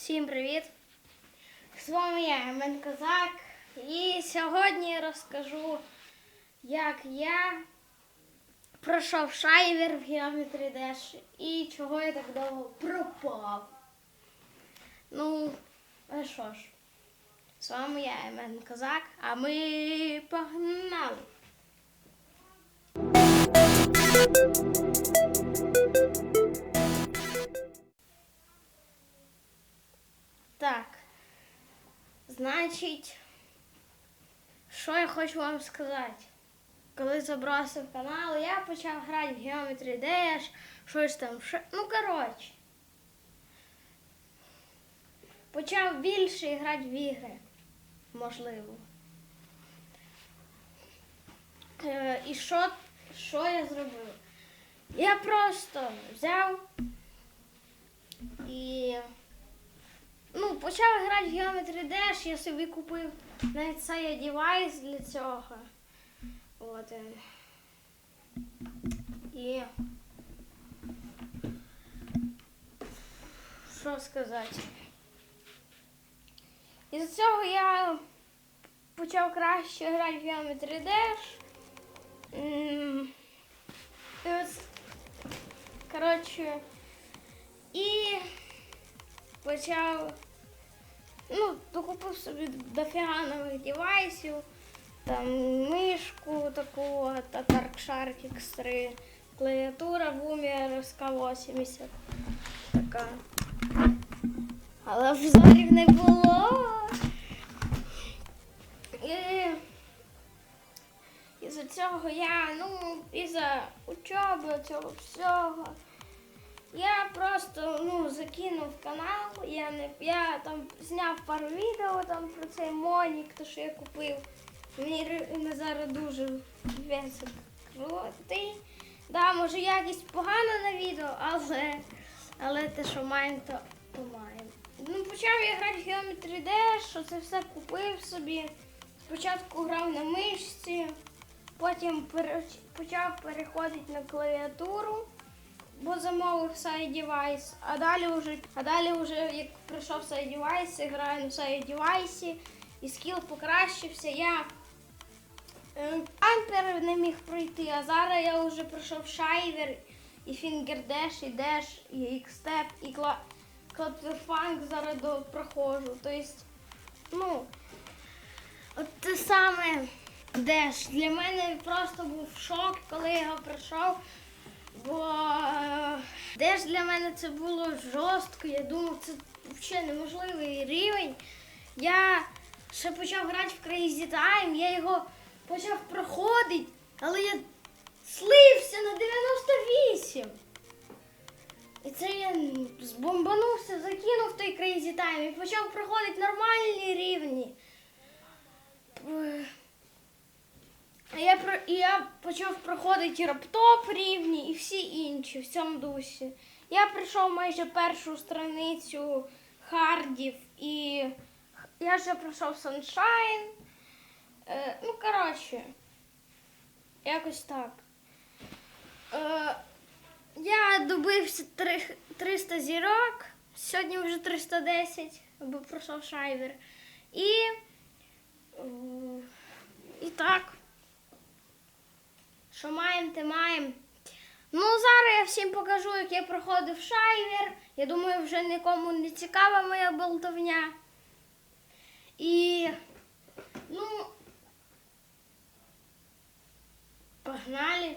Всім привіт! З вами я, Емен Козак. І сьогодні я розкажу, як я пройшов шайвер в Geometry Dash і чого я так довго пропав. Ну, а що ж, з вами я, Емен Козак, а ми погнали! Значить, що я хочу вам сказати? Коли забросив канал, я почав грати в Geometry Dash, щось там. ще- Ну, коротше. Почав більше грати в ігри. Можливо. Е, і що, що я зробив? Я просто взяв і ну, почав грати в Geometry Dash, я собі купив навіть цей девайс для цього. От. е. І що сказати? Із цього я почав краще грати в Geometry Dash. І ось, коротше, і почав, ну, докупив собі дофіга нових девайсів, там мишку таку, та Darkshark X3, клавіатура Boomer SK80 така. Але взорів не було. І із-за цього я, ну, із-за учоби цього всього. Я просто ну, закинув канал, я не я там зняв пару відео там про цей монік, то що я купив. Мені зараз дуже весик крутий. Да, може якість погана на відео, але, але те, що маємо, то, то маємо. Ну, почав я грати в Geometry Dash, це все купив собі. Спочатку грав на мишці, потім пере- почав переходити на клавіатуру бо замовив девайс, а далі вже, а далі вже як прийшов девайс, граю на девайсі, і скіл покращився. Я е, ампер не міг пройти, а зараз я вже пройшов шайвер, і фінгердеш, і деш, і ікстеп, і кла... клаптерфанк зараз до проходжу. Тобто, ну, от те саме деш. Для мене просто був шок, коли я його пройшов. Бо де ж для мене це було жорстко, я думав, це взагалі неможливий рівень. Я ще почав грати в Crazy Time, я його почав проходити, але я слився на 98. І це я збомбанувся, закинув той Crazy Time і почав проходити нормальні рівні. І я почав проходити раптоп рівні і всі інші в цьому дусі. Я пройшов майже першу страницю хардів і я вже пройшов Sunshine. Е, ну, коротше, якось так. Е, я добився 300 зірок. Сьогодні вже 310, бо пройшов шайвер. І, е, і так. Що маємо, те маємо. Ну, зараз я всім покажу, як я проходив шайвер. Я думаю, вже нікому не цікава моя болтовня. І. Ну. Погнали.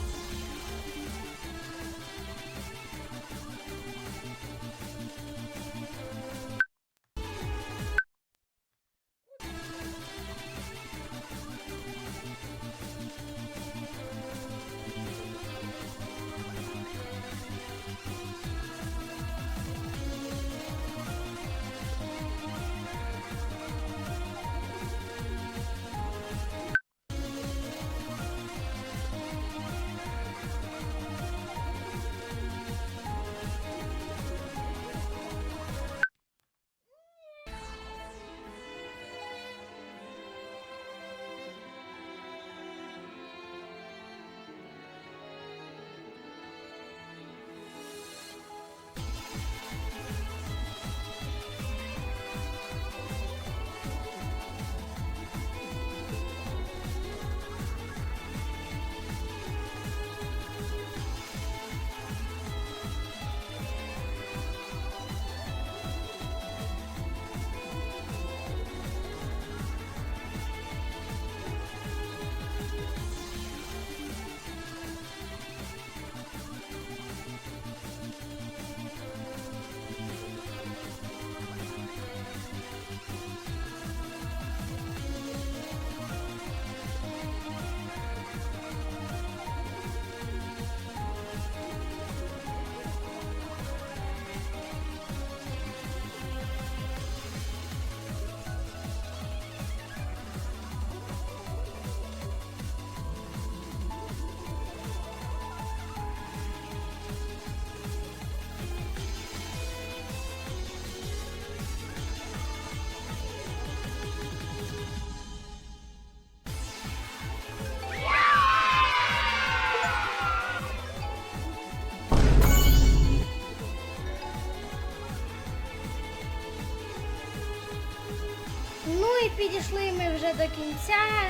підійшли ми вже до кінця.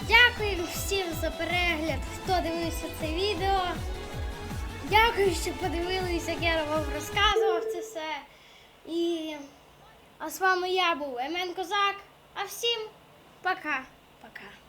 Дякую всім за перегляд, хто дивився це відео. Дякую, що подивились, як я вам розказував це все. І а з вами я був Емен Козак. А всім пока. Пока.